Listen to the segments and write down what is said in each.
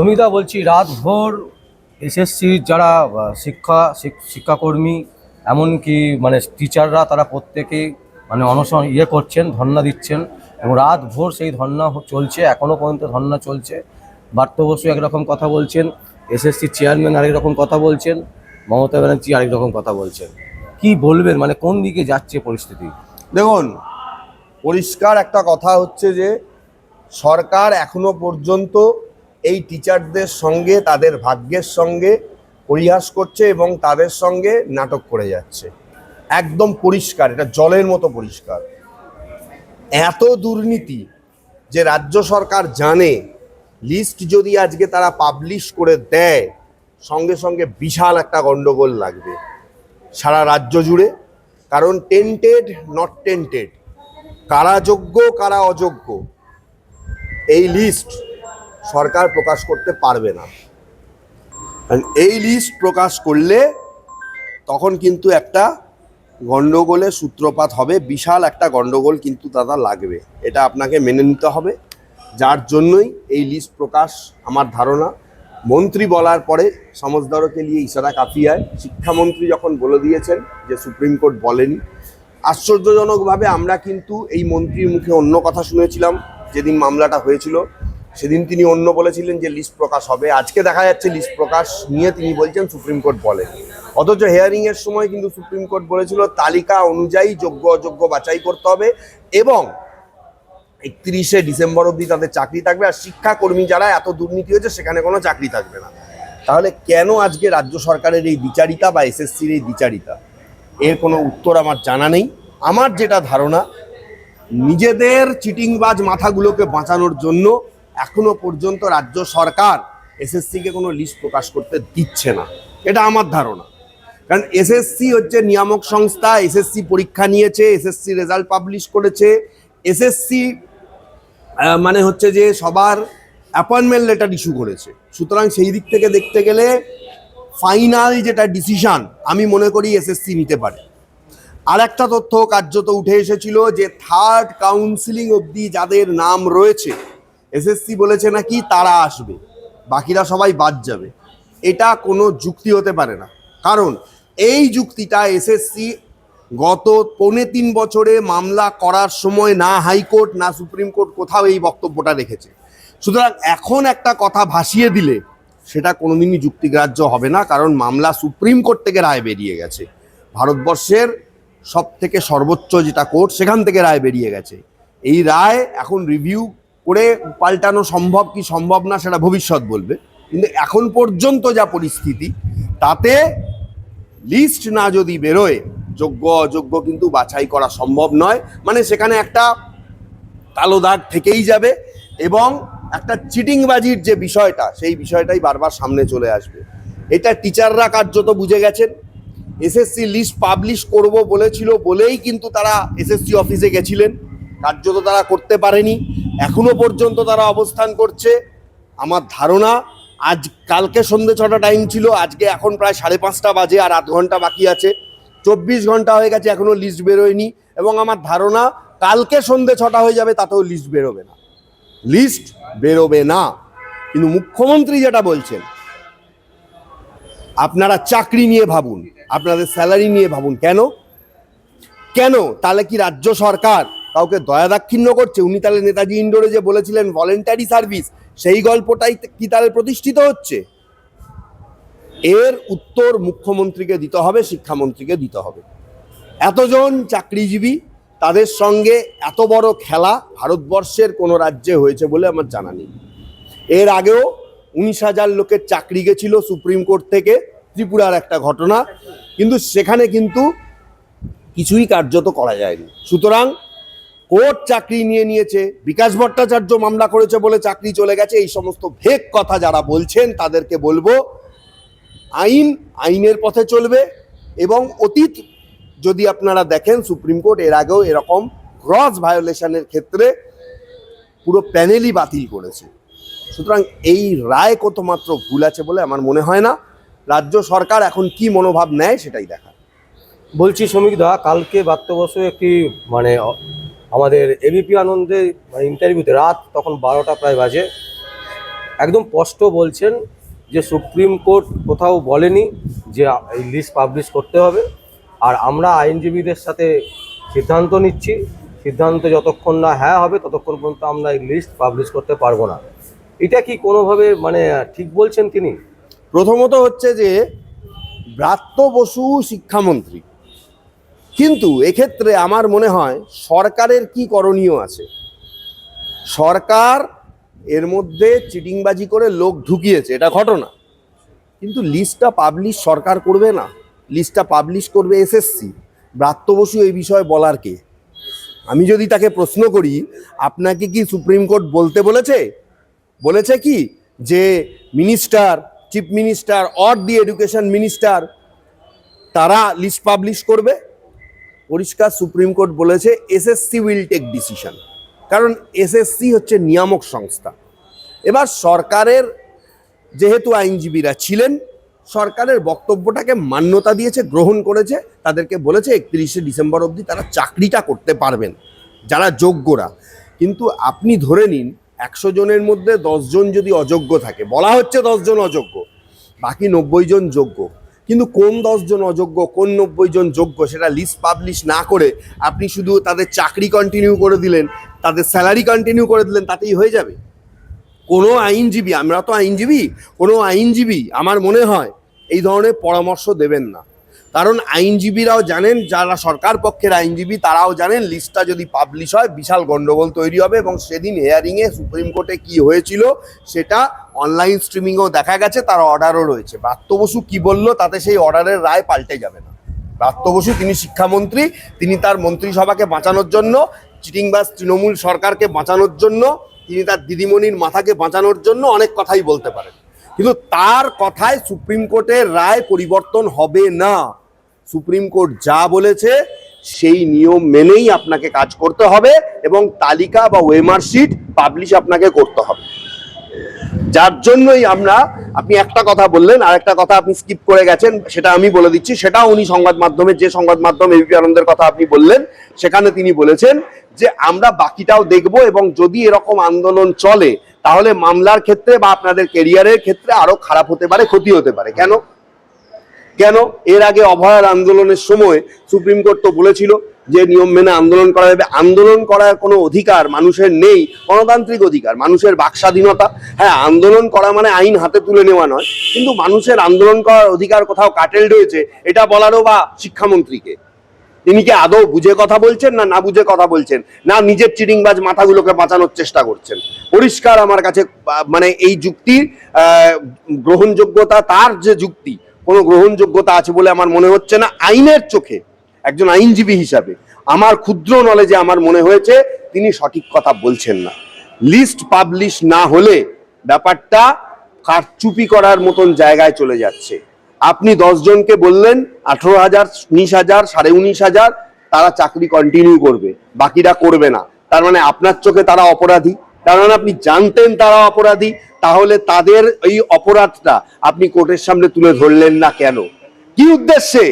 সমিতা বলছি রাত ভোর এসএসসির যারা শিক্ষা, শিক- শিক্ষাকর্মী, এমনকি মানে টিচাররা তারা প্রত্যেকেই মানে অনশন ইয়ে করছেন ধর্না দিচ্ছেন এবং রাত ভোর সেই ধর্না চলছে এখনও পর্যন্ত ধর্না চলছে। বার্ত বসু একরকম কথা বলছেন এসএসসির চেয়ারম্যান আরেক রকম কথা বলছেন, মমতা ব্যানার্জি আরেক রকম কথা বলছেন। কি বলবেন মানে কোন দিকে যাচ্ছে পরিস্থিতি? দেখুন, পরিষ্কার একটা কথা হচ্ছে যে, সরকার এখনও পর্যন্ত এই টিচারদের সঙ্গে, তাদের ভাগ্যের সঙ্গে পরিহাস করছে এবং তাদের সঙ্গে নাটক করে যাচ্ছে। একদম পরিষ্কার, এটা জলের মতো পরিষ্কার। এত দুর্নীতি যে রাজ্য সরকার জানে লিস্ট যদি আজকে তারা পাবলিশ করে দেয়, সঙ্গে সঙ্গে বিশাল একটা গন্ডগোল লাগবে। সারা রাজ্য জুড়ে, কারণ টেন্টেড নট টেন্টেড কারা যোগ্য, কারা অযোগ্য? এই লিস্ট সরকার প্রকাশ করতে পারবে না। এই লিস্ট প্রকাশ করলে তখন কিন্তু একটা গণ্ডগোলে সূত্রপাত হবে, বিশাল একটা গণ্ডগোল কিন্তু দাদা লাগবে। এটা আপনাকে মেনে নিতে হবে। যার জন্যই এই লিস্ট প্রকাশ আমার ধারণা। মন্ত্রী বলার পরে সমজদারকে নিয়ে ইশারা কাফিয়ায় শিক্ষামন্ত্রী যখন বলে দিয়েছেন যে সুপ্রিম কোর্ট বলেনি, আশ্চর্যজনকভাবে আমরা কিন্তু এই মন্ত্রীর মুখে অন্য কথা শুনেছিলাম। যেদিন মামলাটা হয়েছিল সেদিন তিনি অন্য বলেছিলেন যে লিস্ট প্রকাশ হবে। আজকে দেখা যাচ্ছে লিস্ট প্রকাশ নিয়ে তিনি বলছেন সুপ্রিম কোর্ট বলে। অথচ হেয়ারিং এর সময় কিন্তু সুপ্রিম কোর্ট বলেছিল, তালিকা অনুযায়ী যোগ্য অযোগ্য বাছাই করতে হবে এবং একত্রিশে ডিসেম্বর অবধি তাদের চাকরি থাকবে। আর শিক্ষাকর্মী যারা এত দুর্নীতি হয়েছে, সেখানে কোনো চাকরি থাকবে না। তাহলে কেন আজকে রাজ্য সরকারের এই বিচারিতা বা এসএসসির এই বিচারিতা? এর কোনো উত্তর আমার জানা নেই। আমার যেটা ধারণা, নিজেদের চিটিংবাজ মাথাগুলোকে বাঁচানোর জন্য এখনও পর্যন্ত রাজ্য সরকার এসএসসিকে কোনো লিস্ট প্রকাশ করতে দিচ্ছে না। এটা আমার ধারণা। কারণ এসএসসি হচ্ছে নিয়ামক সংস্থা এসএসসি পরীক্ষা নিয়েছে এসএসসি রেজাল্ট পাবলিশ করেছে। এসএসসি মানে হচ্ছে যে সবার অ্যাপয়েন্টমেন্ট লেটার ইস্যু করেছে। সুতরাং সেই দিক থেকে দেখতে গেলে ফাইনাল যেটা ডিসিশন আমি মনে করি এসএসসি নিতে পারে। আর একটা তথ্য কার্যত উঠে এসেছিল যে থার্ড কাউন্সিলিং অবধি যাদের নাম রয়েছে এসএসসি বলেছে নাকি তারা আসবে। বাকিরা সবাই বাদ যাবে। এটা কোনো যুক্তি হতে পারে না। কারণ এই যুক্তিটা এসএসসি গত পৌনে তিন বছরে মামলা করার সময় না হাইকোর্ট, না সুপ্রিম কোর্ট কোথাও এই বক্তব্যটা রেখেছে। সুতরাং এখন একটা কথা ভাসিয়ে দিলে সেটা কোনোদিনই যুক্তিগ্রাহ্য হবে না, কারণ মামলা সুপ্রিম কোর্ট থেকে রায় বেরিয়ে গেছে। ভারতবর্ষের সব থেকে সর্বোচ্চ যেটা কোর্ট, সেখান থেকে রায় বেরিয়ে গেছে। এই রায় এখন রিভিউ করে পাল্টানো সম্ভব কি সম্ভব না সেটা ভবিষ্যৎ বলবে। কিন্তু এখন পর্যন্ত যা পরিস্থিতি, তাতে লিস্ট না যদি বেরোয়, যোগ্য অযোগ্য কিন্তু বাছাই করা সম্ভব নয়। মানে সেখানে একটা কালো দাগ থেকেই যাবে এবং একটা চিটিংবাজির যে বিষয়টা, সেই বিষয়টাই বারবার সামনে চলে আসবে। এটা টিচাররা কার্যত বুঝে গেছেন। এসএসসি লিস্ট পাবলিশ করব বলেছিল বলেই কিন্তু তারা এসএসসি অফিসে গেছিলেন। কার্যত তারা করতে পারেনি। এখনও পর্যন্ত তারা অবস্থান করছে। আমার ধারণা, আজ কালকে সন্ধ্যে ছটা টাইম ছিল, আজকে এখন প্রায় সাড়ে পাঁচটা বাজে আর আধ ঘণ্টা বাকি আছে। চব্বিশ ঘণ্টা হয়ে গেছে, এখনও লিস্ট বেরোয়নি। এবং আমার ধারণা, কালকে সন্ধ্যে ছটা হয়ে যাবে, তাতেও লিস্ট বেরোবে না। লিস্ট বেরোবে না। কিন্তু মুখ্যমন্ত্রী যেটা বলছেন, আপনারা চাকরি নিয়ে ভাবুন, আপনাদের স্যালারি নিয়ে ভাবুন। কেন? কেন? তাহলে কি রাজ্য সরকার কাউকে দয়া দাক্ষিণ্য করছে, উনি তাহলে নেতাজি ইন্ডোরে যে বলেছিলেন ভলেন্টারি সার্ভিস সেই গল্পটাই কি তাহলে প্রতিষ্ঠিত হচ্ছে? এর উত্তর মুখ্যমন্ত্রীকে দিতে হবে, শিক্ষামন্ত্রীকে দিতে হবে। এতজন চাকরিজীবী, তাদের সঙ্গে এত বড় খেলা ভারতবর্ষের কোনো রাজ্যে হয়েছে বলে আমার জানা নেই। এর আগেও উনিশ হাজার লোকের চাকরি গেছিল সুপ্রিম কোর্ট থেকে, ত্রিপুরার একটা ঘটনা। কিন্তু সেখানে কিন্তু কিছুই কার্যত করা যায়নি। সুতরাং কোর্ট চাকরি নিয়ে নিয়েছে, বিকাশ ভট্টাচার্য মামলা করেছে বলে চাকরি চলে গেছে, এই সমস্ত ভেক কথা যারা বলছেন তাদেরকে বলব, আইন আইনের পথে চলবে এবং অতীত যদি আপনারা দেখেন সুপ্রিম কোর্ট, এর আগেও এরকম ক্রস ভায়োলেশনের ক্ষেত্রে পুরো প্যানেলই বাতিল করেছে। সুতরাং এই রায় কত মাত্র ভুল আছে বলে আমার মনে হয় না। রাজ্য সরকার এখন কি মনোভাব নেয় সেটাই দেখা বলছি, শ্রমিক দা, কালকে বসু একটি মানে আমাদের এবিপি আনন্দে মানে ইন্টারভিউতে রাত তখন বারোটা প্রায় বাজে। একদম স্পষ্ট বলছেন যে সুপ্রিম কোর্ট কোথাও বলেনি যে এই লিস্ট পাবলিশ করতে হবে। আর আমরা আইনজীবীদের সাথে সিদ্ধান্ত নিচ্ছি। সিদ্ধান্ত যতক্ষণ না হ্যাঁ হবে, ততক্ষণ পর্যন্ত আমরা এই লিস্ট পাবলিশ করতে পারব না। এটা কি কোনোভাবে মানে ঠিক বলছেন তিনি? প্রথমত হচ্ছে যে ব্রাত্য বসু শিক্ষামন্ত্রী। কিন্তু এক্ষেত্রে আমার মনে হয় সরকারের কি করণীয় আছে? সরকার এর মধ্যে চিটিংবাজি করে লোক ঢুকিয়েছে, এটা ঘটনা। কিন্তু লিস্টটা পাবলিশ সরকার করবে না। লিস্টটা পাবলিশ করবে এসএসসি ব্রাত্য বসু এই বিষয়ে বলার কে? আমি যদি তাকে প্রশ্ন করি, আপনাকে কি সুপ্রিম কোর্ট বলতে বলেছে? বলেছে কি যে minister chief minister or the education minister তারা লিস্ট পাবলিশ করবে? পরিষ্কার সুপ্রিম কোর্ট বলেছে এসএসসি উইল টেক ডিসিশন কারণ এসএসসি হচ্ছে নিয়ামক সংস্থা। এবার সরকারের যেহেতু আইনজীবীরা ছিলেন, সরকারের বক্তব্যটাকে মান্যতা দিয়েছে, গ্রহণ করেছে, তাদেরকে বলেছে একত্রিশে ডিসেম্বর অবধি তারা চাকরিটা করতে পারবেন, যারা যোগ্যরা। কিন্তু আপনি ধরে নিন, একশো জনের মধ্যে জন যদি অযোগ্য থাকে, বলা হচ্ছে জন অযোগ্য, বাকি নব্বই জন যোগ্য কিন্তু কোন দশজন অযোগ্য কোন নব্বই জন যোগ্য সেটা লিস্ট পাবলিশ না করে আপনি শুধু তাদের চাকরি কন্টিনিউ করে দিলেন, তাদের স্যালারি কন্টিনিউ করে দিলেন, তাতেই হয়ে যাবে। কোনো আইনজীবী, আমরা তো আইনজীবী, কোনো আইনজীবী আমার মনে হয় এই ধরনের পরামর্শ দেবেন না। কারণ আইনজীবীরাও জানেন, যারা সরকার পক্ষের আইনজীবী, তারাও জানেন লিস্টটা যদি পাবলিশ হয়, বিশাল গণ্ডগোল তৈরি হবে এবং সেদিন হেয়ারিংয়ে সুপ্রিম কোর্টে কি হয়েছিল, সেটা অনলাইন স্ট্রিমিংও দেখা গেছে, তার অর্ডারও রয়েছে। ব্রাত্য বসু কি বলল? তাতে সেই অর্ডারের রায় পাল্টে যাবে না। ব্রাত্য বসু, তিনি শিক্ষামন্ত্রী, তিনি তার মন্ত্রিসভাকে বাঁচানোর জন্য, চিটিংবাজ তৃণমূল সরকারকে বাঁচানোর জন্য, তিনি তার দিদিমণির মাথাকে বাঁচানোর জন্য অনেক কথাই বলতে পারেন। কিন্তু তার কথায় সুপ্রিম কোর্টের রায় পরিবর্তন হবে না। সুপ্রিম কোর্ট যা বলেছে, সেই নিয়ম মেনেই আপনাকে কাজ করতে হবে এবং তালিকা বা ওয়েমার শিট পাবলিশ আপনাকে করতে হবে। যার জন্যই আমরা, আপনি একটা কথা বললেন, আর একটা কথা আপনি স্কিপ করে গেছেন, সেটা আমি বলে দিচ্ছি। সেটা উনি সংবাদ মাধ্যমে, যে সংবাদ মাধ্যম এবিপি আনন্দের কথা আপনি বললেন, সেখানে তিনি বলেছেন যে আমরা বাকিটাও দেখব এবং যদি এরকম আন্দোলন চলে, তাহলে মামলার ক্ষেত্রে বা আপনাদের কেরিয়ারের ক্ষেত্রে আরও খারাপ হতে পারে, ক্ষতি হতে পারে। কেন? কেন? এর আগে অভয়ার আন্দোলনের সময় সুপ্রিম কোর্ট তো বলেছিল যে নিয়ম মেনে আন্দোলন করা যাবে। আন্দোলন করার কোনো অধিকার মানুষের নেই গণতান্ত্রিক অধিকার মানুষের বাক স্বাধীনতা হ্যাঁ আন্দোলন করা মানে আইন হাতে তুলে নেওয়া নয় কিন্তু মানুষের আন্দোলন করার অধিকার কোথাও কাটেল রয়েছে এটা বলারও বা শিক্ষামন্ত্রীকে। তিনি কি আদৌ বুঝে কথা বলছেন না না বুঝে কথা বলছেন? না নিজের চিটিংবাজ মাথাগুলোকে বাঁচানোর চেষ্টা করছেন? পরিষ্কার আমার কাছে মানে এই যুক্তির আহ, গ্রহণযোগ্যতা তার যে যুক্তি কোনো গ্রহণযোগ্যতা আছে বলে আমার মনে হচ্ছে না আইনের চোখে, একজন আইনজীবী হিসাবে। আমার ক্ষুদ্র নলেজে আমার মনে হয়েছে তিনি সঠিক কথা বলছেন না। লিস্ট পাবলিশ না হলে ব্যাপারটা কারচুপি করার মতন জায়গায় চলে যাচ্ছে। আপনি জনকে বললেন, আঠেরো হাজার, উনিশ হাজার, সাড়ে উনিশ হাজার, তারা চাকরি কন্টিনিউ করবে, বাকিরা করবে না। তার মানে আপনার চোখে তারা অপরাধী। মানে আপনি জানতেন তারা অপরাধী, তাহলে তাদের এই অপরাধটা আপনি কোর্টের সামনে তুলে ধরলেন না কেন? কি উদ্দেশ্যে?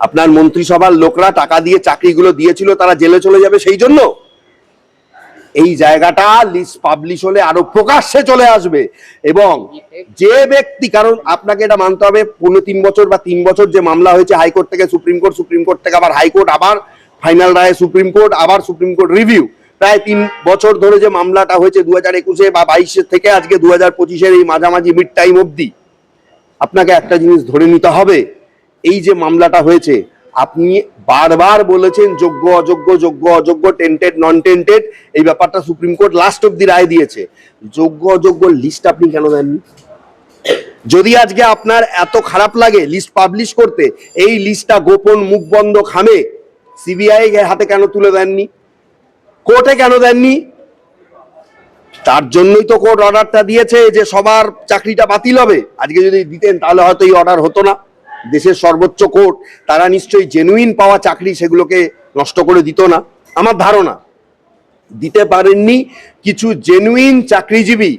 আপনার মন্ত্রিসভার লোকরা টাকা দিয়ে চাকরিগুলো দিয়েছিল, তারা জেলে চলে যাবে সেই জন্য? এই জায়গাটা লিস্ট পাবলিশ হলে আরও প্রকাশ্যে চলে আসবে এবং যে ব্যক্তি, কারণ আপনাকে এটা মানতে হবে, পনেরো তিন বছর বা তিন বছর যে মামলা হয়েছে হাইকোর্ট থেকে, সুপ্রিম কোর্ট সুপ্রিম কোর্ট থেকে আবার হাইকোর্ট, আবার ফাইনাল রায় সুপ্রিম কোর্ট, আবার সুপ্রিম কোর্ট রিভিউ। প্রায় তিন বছর ধরে যে মামলাটা হয়েছে দু হাজার একুশে বা বাইশে থেকে আজকে দু হাজার পঁচিশের এই মাঝামাঝি মিড টাইম অবধি, আপনাকে একটা জিনিস ধরে নিতে হবে, এই যে মামলাটা হয়েছে, আপনি বারবার বলেছেন যোগ্য, অযোগ্য যোগ্য, অযোগ্য টেন্টেড নন টেন্টেড এই ব্যাপারটা সুপ্রিম কোর্ট লাস্ট অব্দি রায় দিয়েছে। যোগ্য, অযোগ্য লিস্ট আপনি কেন দেননি? যদি আজকে আপনার এত খারাপ লাগে লিস্ট পাবলিশ করতে, এই লিস্টটা গোপন মুখ বন্ধ খামে সিবিআই হাতে কেন তুলে দেননি? কোর্টে কেন দেননি? তার জন্যই তো কোর্ট অর্ডারটা দিয়েছে যে সবার চাকরিটা বাতিল হবে। আজকে যদি দিতেন, তাহলে হয়তো এই অর্ডার হতো না। দেশের সর্বোচ্চ কোর্ট, তারা নিশ্চয়ই জেনুইন পাওয়া চাকরি সেগুলোকে নষ্ট করে দিত না। আমার ধারণা, দিতে পারেননি কিছু জেনুইন চাকরিজীবী,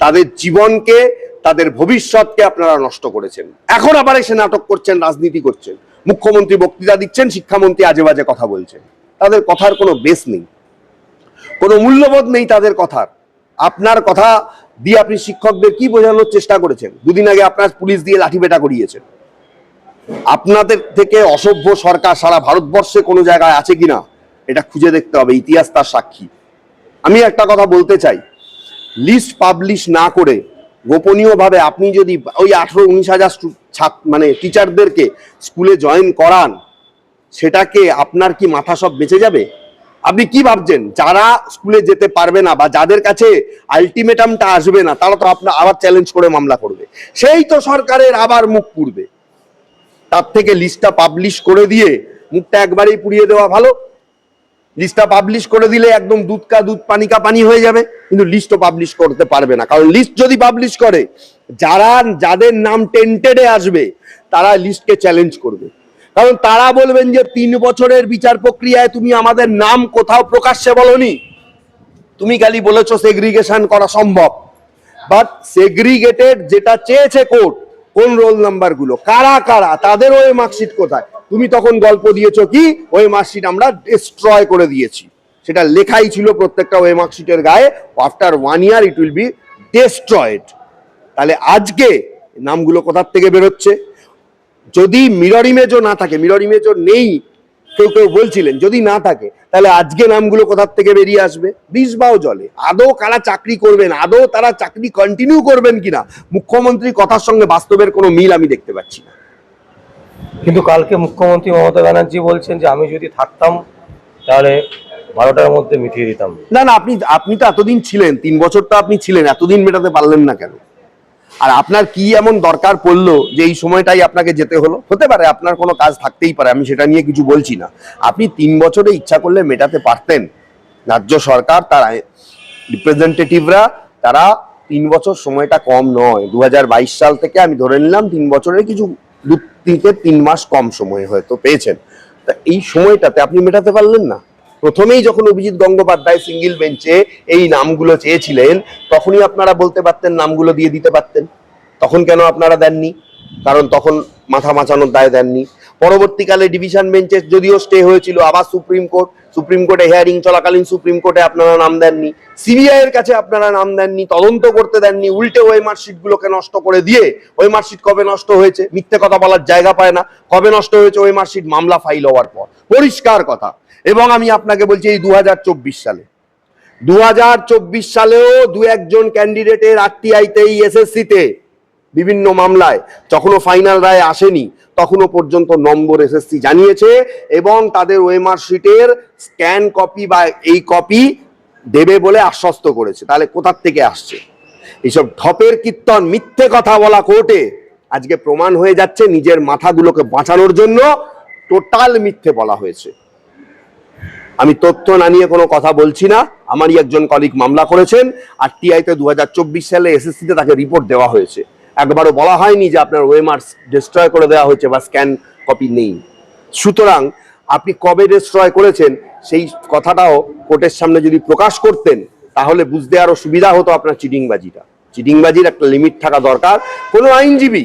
তাদের জীবনকে, তাদের ভবিষ্যৎকে আপনারা নষ্ট করেছেন। এখন আবার এসে নাটক করছেন, রাজনীতি করছেন। মুখ্যমন্ত্রী বক্তৃতা দিচ্ছেন, শিক্ষামন্ত্রী আজে বাজে কথা বলছেন। তাদের কথার কোনো বেস নেই। কোনো মূল্যবোধ নেই তাদের কথার। আপনার কথা দিয়ে আপনি শিক্ষকদের কি বোঝানোর চেষ্টা করেছেন? দুদিন আগে আপনার পুলিশ দিয়ে লাঠি পেটা করিয়েছেন। আপনাদের থেকে অসভ্য সরকার সারা ভারতবর্ষে কোনো জায়গায় আছে কিনা, এটা খুঁজে দেখতে হবে। ইতিহাস তার সাক্ষী। আমি একটা কথা বলতে চাই। লিস্ট পাবলিশ না করে গোপনীয়ভাবে আপনি যদি ওই আঠেরো উনিশ হাজার মানে টিচারদেরকে স্কুলে জয়েন করান, সেটাকে আপনার কি মাথা সব বেঁচে যাবে? আপনি কি ভাবছেন? যারা স্কুলে যেতে পারবে না বা যাদের কাছে আলটিমেটামটা আসবে না, তারা তো আপনার আবার চ্যালেঞ্জ করে মামলা করবে। সেই তো সরকারের আবার মুখ পুড়বে। তার থেকে লিস্টটা পাবলিশ করে দিয়ে মুখটা একবারেই পুড়িয়ে দেওয়া ভালো। লিস্টটা পাবলিশ করে দিলে একদম দুধ কা দুধ, পানি কা পানি হয়ে যাবে। কিন্তু লিস্টও পাবলিশ করতে পারবে না। কারণ লিস্ট যদি পাবলিশ করে, যারা, যাদের নাম টেন্টেডে আসবে, তারা লিস্টকে চ্যালেঞ্জ করবে। কারণ তারা বলবেন যে তিন বছরের বিচার প্রক্রিয়ায় তুমি আমাদের নাম কোথাও প্রকাশ্যে বলনি। তুমি খালি বলেছ সেগ্রিগেশন করা সম্ভব। বাট সেগ্রিগেটেড যেটা চেয়েছে কোর্ট কোন রোল নাম্বারগুলো, কারা কারা, তাদের ওই মার্কশিট কোথায়? তুমি তখন গল্প দিয়েছ কি? ওই মার্কশিট আমরা ডিস্ট্রয় করে দিয়েছি। সেটা লেখাই ছিল প্রত্যেকটা ওই মার্কশিটের গায়ে। After one year it will be destroyed তাহলে আজকে নামগুলো কোথার থেকে বেরোচ্ছে? যদি মিরর ইমেজও না থাকে মিরর ইমেজও নেই কেউ কেউ বলছিলেন যদি না থাকে তাহলে আজকে নামগুলো কোথার থেকে বেরিয়ে আসবে? বিষ বাও জলে। আদৌ কারা চাকরি করবেন? আদৌ তারা চাকরি কন্টিনিউ করবেন কিনা? মুখ্যমন্ত্রী কথার সঙ্গে বাস্তবের কোনো মিল আমি দেখতে পাচ্ছি না। কিন্তু কালকে মুখ্যমন্ত্রী মমতা ব্যানার্জি বলছেন যে আমি যদি থাকতাম তাহলে বারোটার মধ্যে মিটিয়ে দিতাম। না না আপনি আপনি তো এতদিন ছিলেন তিন বছর তো আপনি ছিলেন এতদিন মেটাতে পারলেন না কেন? আর আপনার কি এমন দরকার পড়ল যে এই সময়টাই আপনাকে যেতে হলো? হতে পারে আপনার কোনো কাজ থাকতেই পারে, আমি সেটা নিয়ে কিছু বলছি না। আপনি তিন বছরে ইচ্ছা করলে মেটাতে পারতেন। রাজ্য সরকার, তার রিপ্রেজেন্টেটিভরা তারা তিন বছর সময়টা কম নয়। দু সাল থেকে আমি ধরে নিলাম তিন বছরের কিছু দু থেকে তিন মাস কম সময় হয়তো পেয়েছেন। তা এই সময়টাতে আপনি মেটাতে পারলেন না? প্রথমেই যখন অভিজিৎ গঙ্গোপাধ্যায় সিঙ্গেল বেঞ্চে এই নামগুলো চেয়েছিলেন, তখনই আপনারা বলতে পারতেন নামগুলো দিয়ে দিতে পারতেন। তখন কেন আপনারা দেননি? কারণ তখন মাথা মাচানোর দায় দেননি। পরবর্তীকালে ডিভিশন বেঞ্চে যদিও স্টে হয়েছিল, আবার সুপ্রিম কোর্ট, সুপ্রিম কোর্টে হেয়ারিং চলাকালীন সুপ্রিম কোর্টে আপনারা নাম দেননি। সিবিআই এর কাছে আপনারা নাম দেননি, তদন্ত করতে দেননি, উল্টে ওই মার্কশিট গুলোকে নষ্ট করে দিয়ে, ওই মার্কশিট কবে নষ্ট হয়েছে, মিথ্যে কথা বলার জায়গা পায় না, কবে নষ্ট হয়েছে ওই মার্কশিট মামলা ফাইল হওয়ার পর। পরিষ্কার কথা, এবং আমি আপনাকে বলছি এই দু হাজার চব্বিশ সালে। দু হাজার চব্বিশ সালেও দু একজন ক্যান্ডিডেটের আরটিআইতেই এসএসসিতে বিভিন্ন মামলায়, যখনও ফাইনাল রায় আসেনি, তখনও পর্যন্ত নম্বর এসএসসি জানিয়েছে এবং তাদের ওয়েমার শিটের স্ক্যান কপি বা এই কপি দেবে বলে আশ্বস্ত করেছে। তাহলে কোথার থেকে আসছে? এইসব ঢপের কীর্তন, মিথ্যে কথা বলা কোর্টে আজকে প্রমাণ হয়ে যাচ্ছে নিজের মাথাগুলোকে বাঁচানোর জন্য টোটাল মিথ্যে বলা হয়েছে। আমি তথ্য না নিয়ে কোনো কথা বলছি না। আমারই একজন কলিগ মামলা করেছেন। আর টিআইতে দু সালে এসএসসিতে তাকে রিপোর্ট দেওয়া হয়েছে। একবারও বলা হয়নি যে আপনার ওয়েমার্স ডিস্ট্রয় করে দেওয়া হয়েছে বা স্ক্যান কপি নেই। সুতরাং আপনি কবে ডিস্ট্রয় করেছেন সেই কথাটাও কোর্টের সামনে যদি প্রকাশ করতেন, তাহলে বুঝতে আরও সুবিধা হতো আপনার চিটিংবাজিটা। চিটিংবাজির একটা লিমিট থাকা দরকার। কোনো আইনজীবী,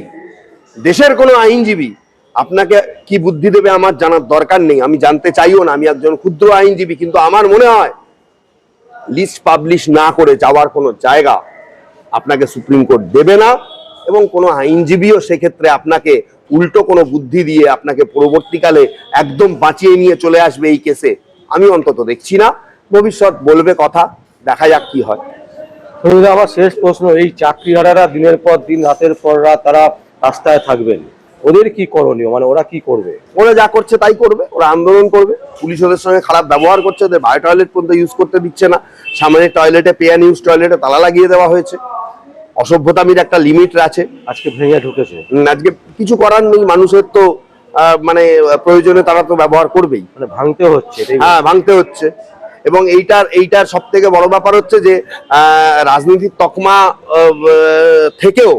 দেশের কোনো আইনজীবী আপনাকে কি বুদ্ধি দেবে আমার জানার দরকার নেই। আমি জানতে চাইও না, আমি একজন ক্ষুদ্র আইনজীবী, কিন্তু আমার মনে হয় লিস্ট পাবলিশ না করে যাওয়ার কোনো জায়গা আপনাকে সুপ্রিম কোর্ট দেবে না। এবং কোনো আইনজীবীও সেক্ষেত্রে আপনাকে উল্টো কোনো বুদ্ধি দিয়ে আপনাকে পরবর্তীকালে একদম বাঁচিয়ে নিয়ে চলে আসবে এই কেসে। আমি অন্তত দেখছি না। ভবিষ্যৎ বলবে কথা দেখা যাক কি হয়। আমার শেষ প্রশ্ন এই চাকরিহারারা দিনের পর দিন রাতের পর রাত তারা রাস্তায় থাকবেন। ওদের কি করণীয়? মানে ওরা কি করবে? ওরা যা করছে তাই করবে ওরা আন্দোলন করবে। পুলিশ ওদের সঙ্গে খারাপ ব্যবহার করছে ওদের বায়ো টয়লেট পর্যন্ত ইউজ করতে দিচ্ছে না। সামনে টয়লেটে পেয়ান ইউজ টয়লেটে তালা লাগিয়ে দেওয়া হয়েছে। অসভ্যতামির একটা লিমিট আছে। আজকে ভেঙে ঢুকেছে। আজকে কিছু করার নেই মানুষের তো মানে প্রয়োজনে তারা তো ব্যবহার করবেই। মানে ভাঙতে হচ্ছে হ্যাঁ ভাঙতে হচ্ছে। এবং এইটার এইটার সব থেকে বড় ব্যাপার হচ্ছে যে রাজনীতির তকমা থেকেও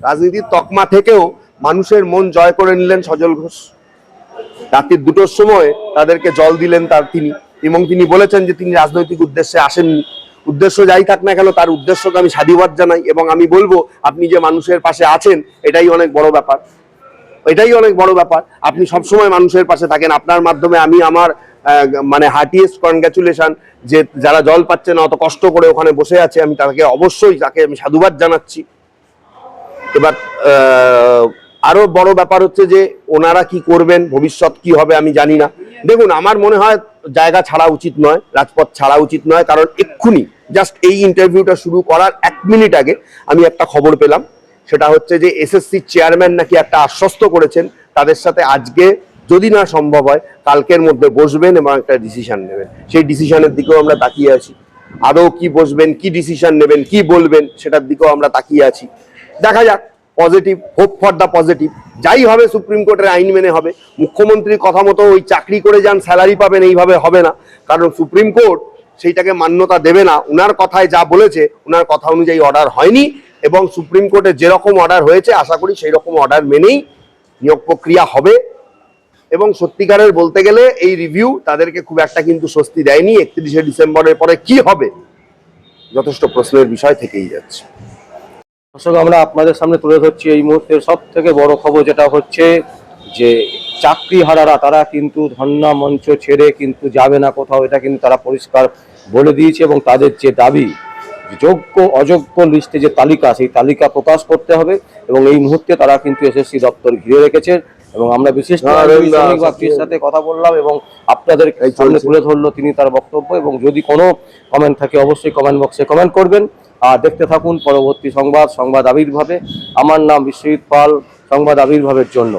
রাজনীতির তকমা থেকেও মানুষের মন জয় করে নিলেন সজল ঘোষ। রাত্রির দুটোর সময় তাদেরকে জল দিলেন তার তিনি। এবং তিনি বলেছেন যে তিনি রাজনৈতিক উদ্দেশ্যে আসেননি। উদ্দেশ্য যাই থাক না কেন, তার উদ্দেশ্যকে আমি সাধুবাদ জানাই এবং আমি বলব, আপনি যে মানুষের পাশে আছেন, এটাই অনেক বড় ব্যাপার। এটাই অনেক বড় ব্যাপার। আপনি সবসময় মানুষের পাশে থাকেন। আপনার মাধ্যমে আমি আমার মানে হার্টিয়েস্ট কনগ্রাচুলেশন যে যারা জল পাচ্ছে না, অত কষ্ট করে ওখানে বসে আছে, আমি তাকে অবশ্যই তাকে আমি সাধুবাদ জানাচ্ছি। এবার আহ, আরও বড় ব্যাপার হচ্ছে যে ওনারা কি করবেন ভবিষ্যৎ কি হবে আমি জানি না। দেখুন আমার মনে হয় জায়গা ছাড়া উচিত নয় রাজপথ ছাড়া উচিত নয় কারণ এক্ষুনি জাস্ট এই ইন্টারভিউটা শুরু করার এক মিনিট আগে আমি একটা খবর পেলাম। সেটা হচ্ছে যে এসএসসি চেয়ারম্যান নাকি একটা আশ্বস্ত করেছেন তাদের সাথে আজকে যদি না সম্ভব হয় কালকের মধ্যে বসবেন এবং একটা ডিসিশন নেবেন। সেই ডিসিশনের দিকেও আমরা তাকিয়ে আছি। আদৌ কি বসবেন কি ডিসিশন নেবেন কি বলবেন সেটার দিকেও আমরা তাকিয়ে আছি। দেখা যাক positive hope for the positive যাই হবে সুপ্রিম কোর্টের আইন মেনে হবে। মুখ্যমন্ত্রীর কথা মতো ওই চাকরি করে যান স্যালারি পাবেন, এইভাবে হবে না। কারণ সুপ্রিম কোর্ট সেইটাকে মান্যতা দেবে না। উনার কথায় যা বলেছে, উনার কথা অনুযায়ী অর্ডার হয়নি। এবং সুপ্রিম কোর্টে যেরকম অর্ডার হয়েছে, আশা করি সেই রকম অর্ডার মেনেই নিয়োগ প্রক্রিয়া হবে। এবং সত্যিকারের বলতে গেলে এই রিভিউ তাদেরকে খুব একটা কিন্তু স্বস্তি দেয়নি। একত্রিশে ডিসেম্বরের পরে কি হবে? যথেষ্ট প্রশ্নের বিষয় থেকেই যাচ্ছে। দর্শক, আমরা আপনাদের সামনে তুলে ধরছি এই মুহূর্তে সব থেকে বড় খবর, যেটা হচ্ছে যে চাকরি হারারা তারা কিন্তু ধর্ণা মঞ্চ ছেড়ে কিন্তু যাবে না কোথাও। এটা কিন্তু তারা পরিষ্কার বলে দিয়েছে এবং তাদের যে দাবি যোগ্য, অযোগ্য লিস্টে যে তালিকা, সেই তালিকা প্রকাশ করতে হবে এবং এই মুহূর্তে তারা কিন্তু এসএসসি দপ্তর ঘিরে রেখেছে। এবং আমরা বিশেষ শ্রমিক সাথে কথা বললাম এবং আপনাদের সামনে তুলে ধরলো তিনি তার বক্তব্য এবং যদি কোনো কমেন্ট থাকে অবশ্যই কমেন্ট বক্সে কমেন্ট করবেন। আর দেখতে থাকুন পরবর্তী সংবাদ সংবাদ আবির্ভাবে। আমার নাম বিশ্বজিৎ পাল সংবাদ আবির্ভাবের জন্য।